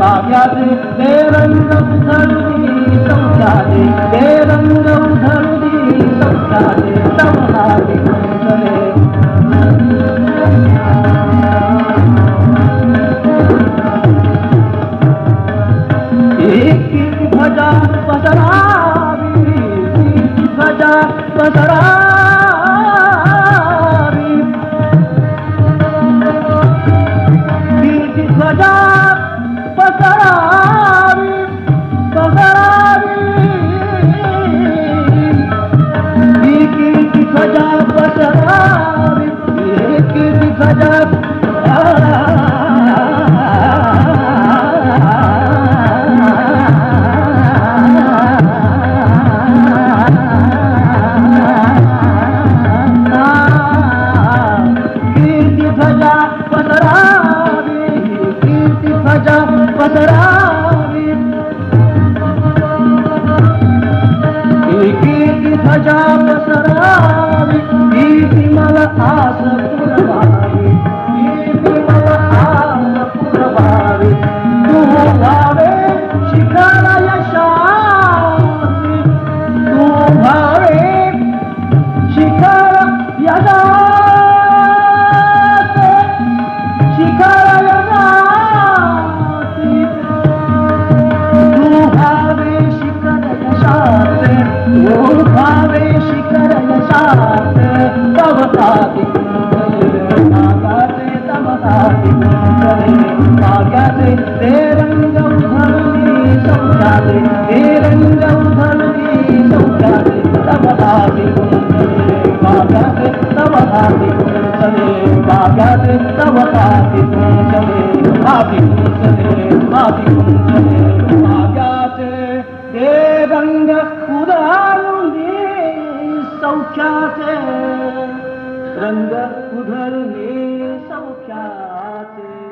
काव्याचे ते रंग धरुदी संख्याचे ते रंग धरुदी संख्याचे तमनाचे कुंतले भजा पसरा भजा पसरा తమతాది నాగాజే తమతాది నాగాజే దే రంగం ధనుని సౌగాజే దే రంగం ధనుని సౌగాజే తమతాది నాగాజే తమతాది చలే నాగాజే తమతాది చలే ఆది చలే रंग उधळणे सौख्याचे